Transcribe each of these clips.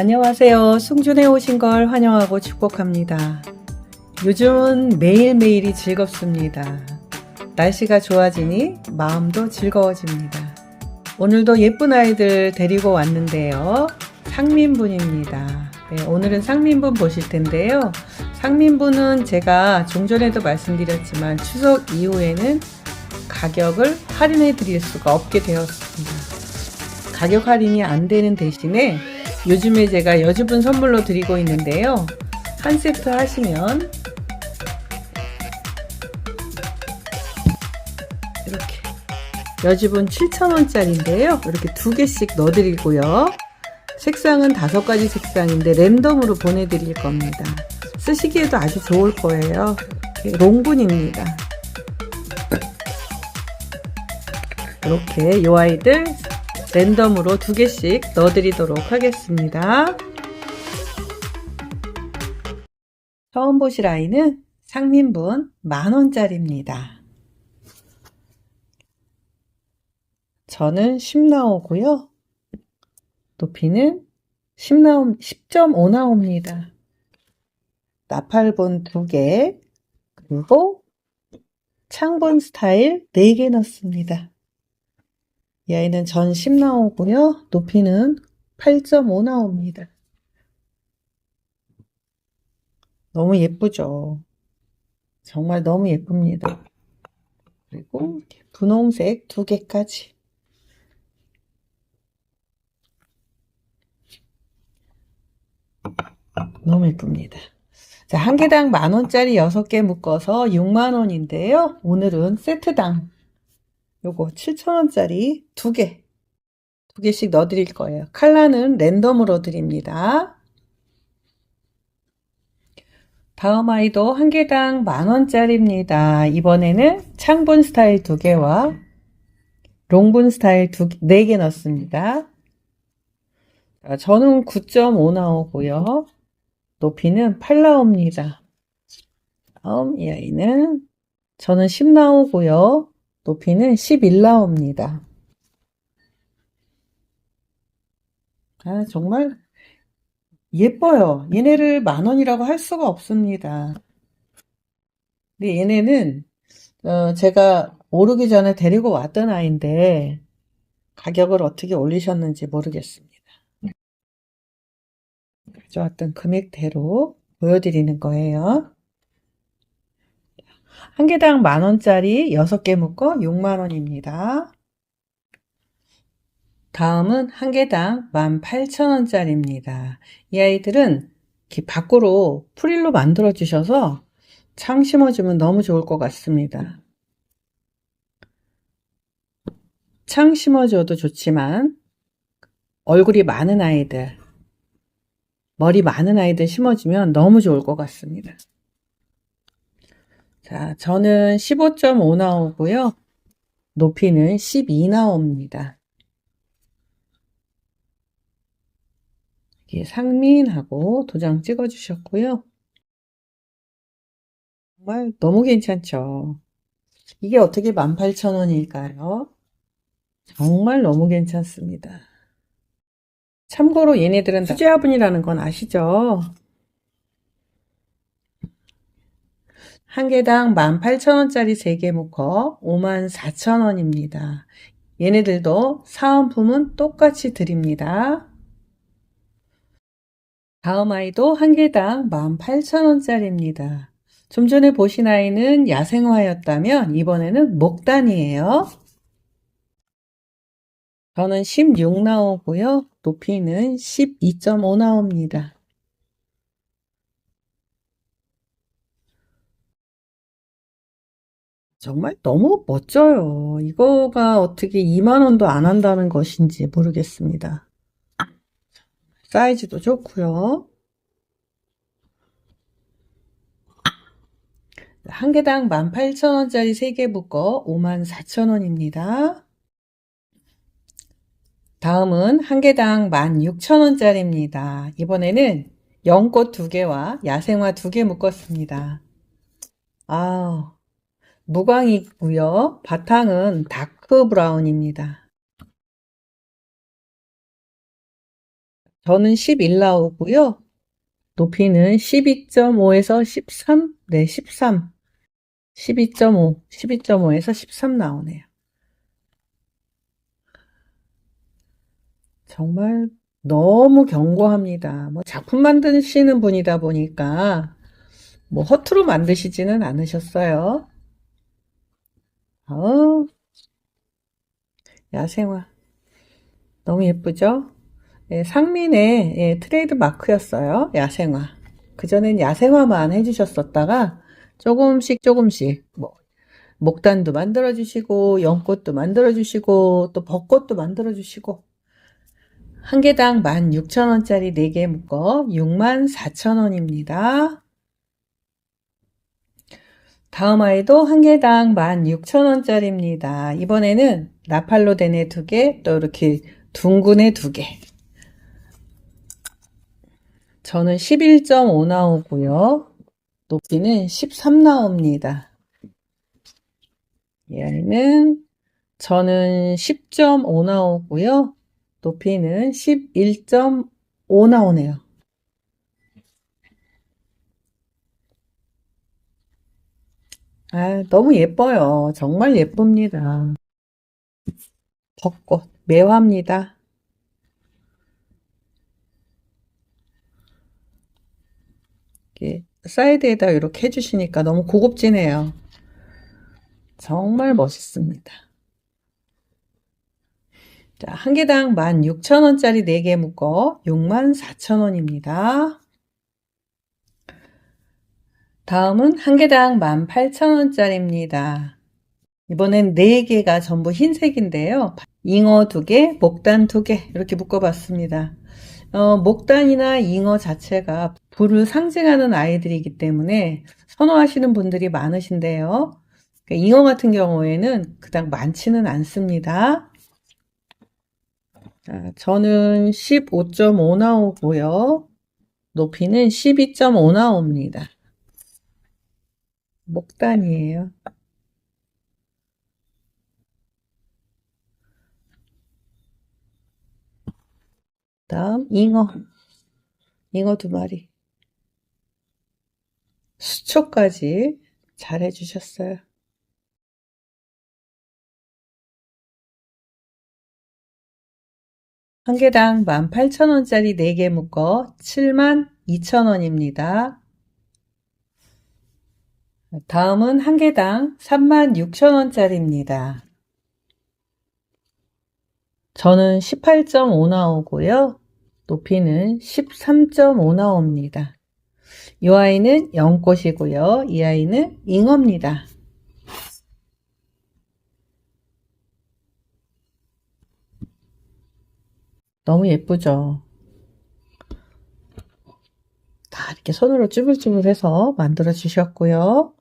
안녕하세요. 승준에 오신 걸 환영하고 축복합니다. 요즘은 매일매일이 즐겁습니다. 날씨가 좋아지니 마음도 즐거워집니다. 오늘도 예쁜 아이들 데리고 왔는데요. 상민분입니다. 네, 오늘은 상민분 보실 텐데요. 상민분은 제가 종전에도 말씀드렸지만 추석 이후에는 가격을 할인해 드릴 수가 없게 되었습니다. 가격 할인이 안 되는 대신에 요즘에 제가 여주분 선물로 드리고 있는데요. 한 세트 하시면 이렇게 여주분 7,000원짜리인데요. 이렇게 두 개씩 넣어드리고요. 색상은 다섯 가지 색상인데 랜덤으로 보내드릴 겁니다. 쓰시기에도 아주 좋을 거예요. 롱분입니다. 이렇게 이 아이들 랜덤으로 두 개씩 넣어드리도록 하겠습니다. 처음 보실 아이는 상민분 만원짜리입니다. 저는 10 나오고요. 높이는 10 나오, 10.5 나옵니다. 나팔본 2개, 그리고 창본 스타일 4개 넣습니다. 이 아이는 전 10 나오고요. 높이는 8.5 나옵니다. 너무 예쁘죠? 정말 너무 예쁩니다. 그리고 분홍색 두 개까지. 너무 예쁩니다. 자, 한 개당 만 원짜리 6개 묶어서 6만 원인데요. 오늘은 세트당 요거 7,000원짜리 두 개, 두 개씩 넣어 드릴 거예요. 칼라는 랜덤으로 드립니다. 다음 아이도 한 개당 만원짜리입니다. 이번에는 창분 스타일 두 개와 롱분 스타일 두, 네 개 넣습니다. 자, 저는 9.5 나오고요. 높이는 8 나옵니다. 다음 이 아이는 저는 10 나오고요. 높이는 11 나옵니다. 아, 정말 예뻐요. 얘네를 만 원이라고 할 수가 없습니다. 근데 얘네는 어, 제가 오르기 전에 데리고 왔던 아이인데 가격을 어떻게 올리셨는지 모르겠습니다. 가져왔던 금액대로 보여드리는 거예요. 한 개당 만 원짜리 6개 묶어 6만 원입니다. 다음은 한 개당 18,000원짜리입니다. 이 아이들은 이렇게 밖으로 프릴로 만들어 주셔서 창 심어주면 너무 좋을 것 같습니다. 창 심어줘도 좋지만 얼굴이 많은 아이들, 머리 많은 아이들 심어주면 너무 좋을 것 같습니다. 자, 저는 15.5 나오고요. 높이는 12 나옵니다. 이게 상민하고 도장 찍어 주셨고요. 정말 너무 괜찮죠? 이게 어떻게 18,000원일까요? 정말 너무 괜찮습니다. 참고로 얘네들은 다 수제화분이라는 건 아시죠? 한 개당 18,000원짜리 3개 묶어 54,000원입니다. 얘네들도 사은품은 똑같이 드립니다. 다음 아이도 한 개당 18,000원짜리입니다. 좀 전에 보신 아이는 야생화였다면 이번에는 목단이에요. 저는 16 나오고요. 높이는 12.5 나옵니다. 정말 너무 멋져요. 이거가 어떻게 2만 원도 안 한다는 것인지 모르겠습니다. 사이즈도 좋고요. 한 개당 18,000원짜리 3개 묶어 54,000원입니다. 다음은 한 개당 16,000원짜리입니다. 이번에는 연꽃 2개와 야생화 2개 묶었습니다. 아, 무광이고요. 바탕은 다크 브라운입니다. 저는 11 나오고요. 높이는 12.5에서 13, 네, 13. 12.5, 12.5에서 13 나오네요. 정말 너무 견고합니다. 뭐 작품 만드시는 분이다 보니까 뭐 허투루 만드시지는 않으셨어요. 어, 야생화. 너무 예쁘죠? 예, 상민의 예, 트레이드 마크였어요. 야생화. 그전엔 야생화만 해주셨었다가 조금씩 조금씩 뭐 목단도 만들어주시고 연꽃도 만들어주시고 또 벚꽃도 만들어주시고 한 개당 16,000원짜리 4개 묶어 64,000원입니다. 다음 아이도 한 개당 16,000원짜리입니다. 이번에는 나팔로 된 애 두 개, 또 이렇게 둥근 애 두 개. 저는 11.5 나오고요. 높이는 13 나옵니다. 이 아이는 저는 10.5 나오고요. 높이는 11.5 나오네요. 아, 너무 예뻐요. 정말 예쁩니다. 벚꽃, 매화입니다. 이렇게 사이드에다 이렇게 해주시니까 너무 고급지네요. 정말 멋있습니다. 자, 한 개당 16,000원짜리 4개 묶어 64,000원입니다. 다음은 한 개당 18,000원짜리입니다. 이번엔 4개가 전부 흰색인데요. 잉어 2개, 목단 2개 이렇게 묶어봤습니다. 어, 목단이나 잉어 자체가 불을 상징하는 아이들이기 때문에 선호하시는 분들이 많으신데요. 그러니까 잉어 같은 경우에는 그닥 많지는 않습니다. 자, 저는 15.5 나오고요. 높이는 12.5 나옵니다. 목단이에요. 다음 잉어. 잉어 두 마리. 수초까지 잘 해주셨어요. 한 개당 18,000원짜리 4개 묶어 72,000원입니다. 다음은 한 개당 36,000원짜리입니다. 저는 18.5 나오고요. 높이는 13.5 나옵니다. 이 아이는 연꽃이고요. 이 아이는 잉어입니다. 너무 예쁘죠? 다 이렇게 손으로 쭈글쭈글해서 만들어 주셨고요.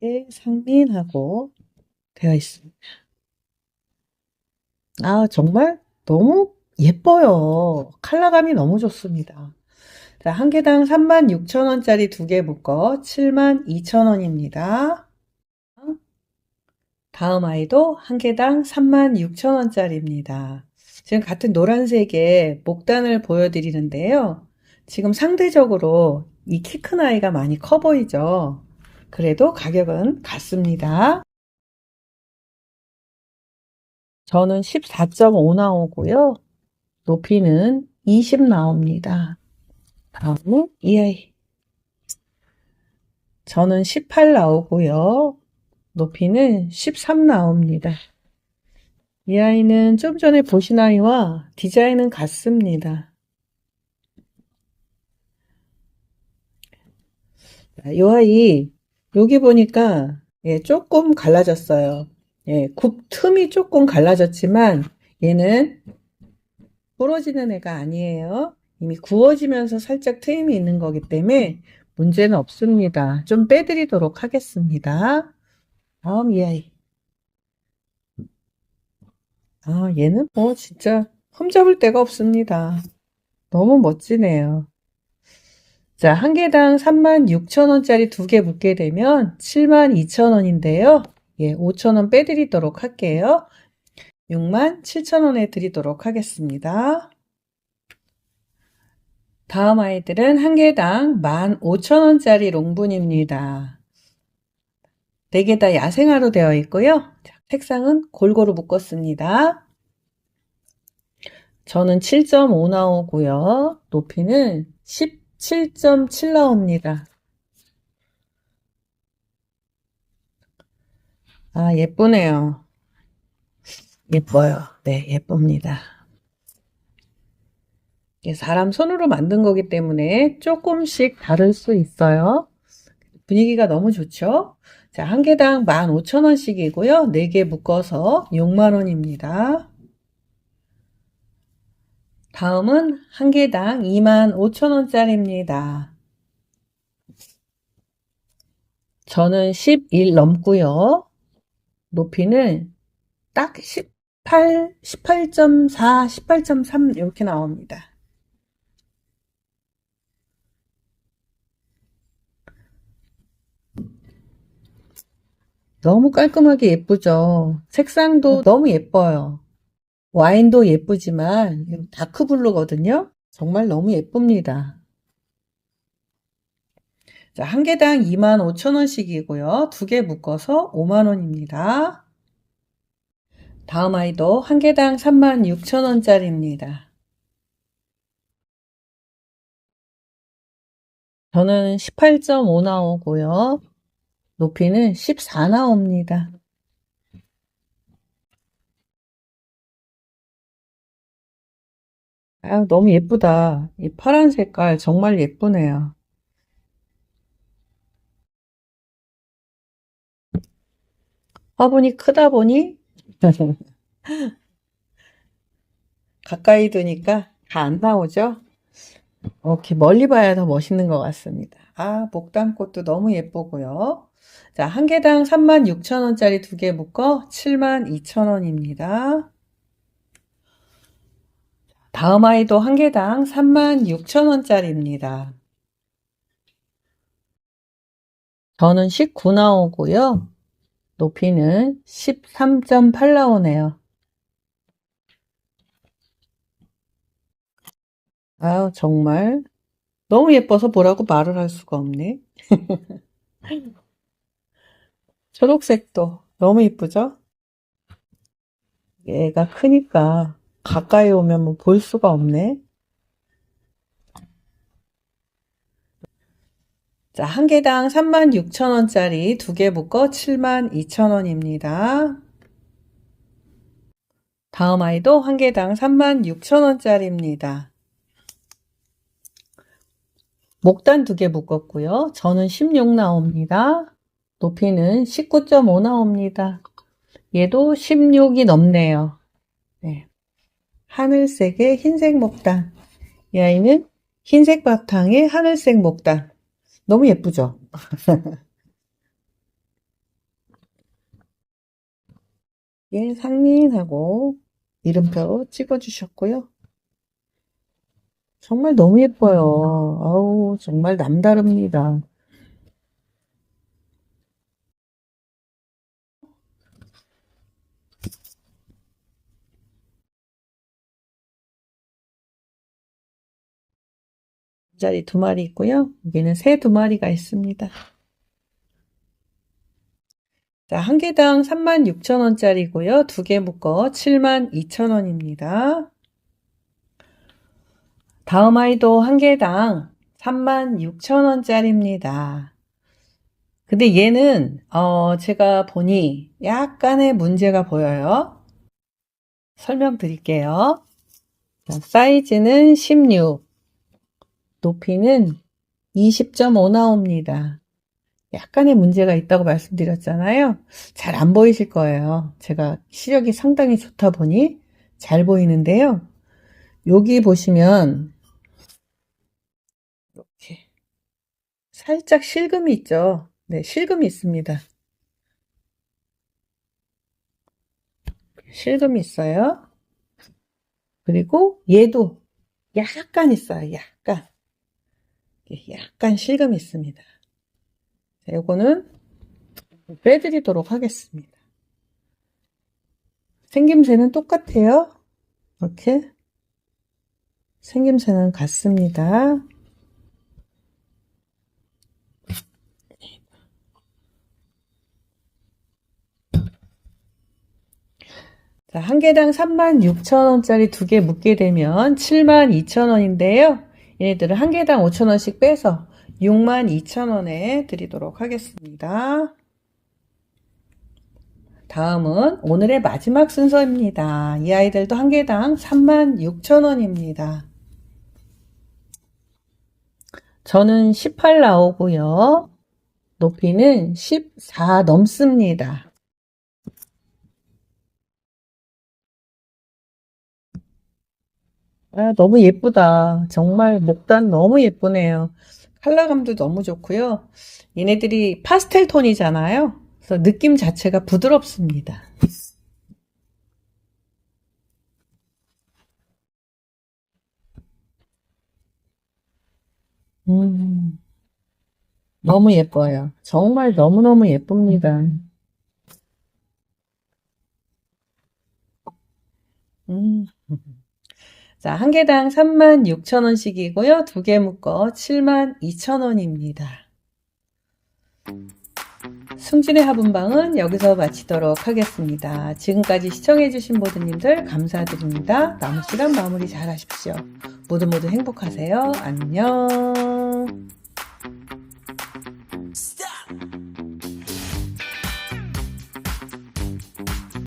이렇게 상민하고 되어 있습니다. 아, 정말 너무 예뻐요. 컬러감이 너무 좋습니다. 자, 한 개당 36,000원짜리 두 개 묶어 72,000원입니다. 다음 아이도 한 개당 36,000원짜리입니다. 지금 같은 노란색의 목단을 보여드리는데요. 지금 상대적으로 이 키 큰 아이가 많이 커 보이죠? 그래도 가격은 같습니다. 저는 14.5 나오고요. 높이는 20 나옵니다. 다음은 이 아이. 저는 18 나오고요. 높이는 13 나옵니다. 이 아이는 좀 전에 보신 아이와 디자인은 같습니다. 이 아이 여기 보니까 예, 조금 갈라졌어요. 예, 굽 틈이 조금 갈라졌지만 얘는 부러지는 애가 아니에요. 이미 구워지면서 살짝 트임이 있는 거기 때문에 문제는 없습니다. 좀 빼드리도록 하겠습니다. 다음 이 아이. 아, 얘는 뭐 진짜 흠잡을 데가 없습니다. 너무 멋지네요. 자, 한 개당 36,000원짜리 두 개 묶게 되면 72,000원인데요. 예, 5,000원 빼드리도록 할게요. 6만 7천원에 드리도록 하겠습니다. 다음 아이들은 한 개당 15,000원짜리 롱분입니다. 4개 다 야생화로 되어 있고요. 자, 색상은 골고루 묶었습니다. 저는 7.5 나오고요. 높이는 17.7 나옵니다. 아, 예쁘네요. 예뻐요. 네, 예쁩니다. 사람 손으로 만든 거기 때문에 조금씩 다를 수 있어요. 분위기가 너무 좋죠? 자, 한 개당 15,000원씩이고요. 4개 묶어서 6만원입니다. 다음은 한 개당 25,000원짜리입니다. 저는 11 넘고요. 높이는 딱 18, 18.4, 18.3 이렇게 나옵니다. 너무 깔끔하게 예쁘죠? 색상도 너무 예뻐요. 와인도 예쁘지만 다크블루거든요. 정말 너무 예쁩니다. 자, 한 개당 25,000원씩이고요. 두 개 묶어서 5만원입니다. 다음 아이도 한 개당 36,000원짜리입니다. 저는 18.5 나오고요. 높이는 14 나옵니다. 아, 너무 예쁘다. 이 파란 색깔 정말 예쁘네요. 화분이 크다 보니 가까이 두니까 다 안 나오죠? 이렇게 멀리 봐야 더 멋있는 것 같습니다. 아, 목단꽃도 너무 예쁘고요. 자, 한 개당 36,000원짜리 두 개 묶어 72,000원입니다. 다음 아이도 한 개당 36,000원짜리입니다. 저는 19 나오고요. 높이는 13.8 나오네요. 아유, 정말 너무 예뻐서 뭐라고 말을 할 수가 없네. 초록색도 너무 이쁘죠? 얘가 크니까 가까이 오면 뭐볼 수가 없네. 자, 한 개당 36,000원짜리 두 개 묶어 72,000원입니다. 다음 아이도 한 개당 36,000원짜리입니다. 목단 두 개 묶었고요. 저는 16 나옵니다. 높이는 19.5 나옵니다. 얘도 16이 넘네요. 네. 하늘색의 흰색 목단. 이 아이는 흰색 바탕에 하늘색 목단. 너무 예쁘죠? 예, 상민하고 이름표 찍어주셨고요. 정말 너무 예뻐요. 아우, 정말 남다릅니다. 자리 두 마리 있고요. 여기는 새 두 마리가 있습니다. 자, 한 개당 36,000원짜리고요. 두 개 묶어 72,000원입니다. 다음 아이도 한 개당 36,000원짜리입니다. 근데 얘는 어, 제가 보니 약간의 문제가 보여요. 설명드릴게요. 자, 사이즈는 16, 높이는 20.5 나옵니다. 약간의 문제가 있다고 말씀드렸잖아요. 잘 안 보이실 거예요. 제가 시력이 상당히 좋다 보니 잘 보이는데요. 여기 보시면 이렇게 살짝 실금이 있죠. 네, 실금이 있습니다. 실금이 있어요. 그리고 얘도 약간 있어요. 약간. 약간 실금이 있습니다. 자, 요거는 빼드리도록 하겠습니다. 생김새는 똑같아요. 이렇게 생김새는 같습니다. 자, 한 개당 36,000원짜리 두 개 묶게 되면 72,000원인데요. 얘네들은 한 개당 5,000원씩 빼서 62,000원에 드리도록 하겠습니다. 다음은 오늘의 마지막 순서입니다. 이 아이들도 한 개당 36,000원입니다. 저는 18 나오고요. 높이는 14 넘습니다. 아, 너무 예쁘다. 정말 목단 너무 예쁘네요. 컬러감도 너무 좋고요. 얘네들이 파스텔 톤이잖아요. 그래서 느낌 자체가 부드럽습니다. 음, 너무 예뻐요. 정말 너무너무 예쁩니다. 음. 자, 한 개당 36,000원씩이고요. 두 개 묶어 72,000원입니다. 승진의 화분방은 여기서 마치도록 하겠습니다. 지금까지 시청해주신 모두님들 감사드립니다. 남은 시간 마무리 잘 하십시오. 모두 모두 행복하세요. 안녕.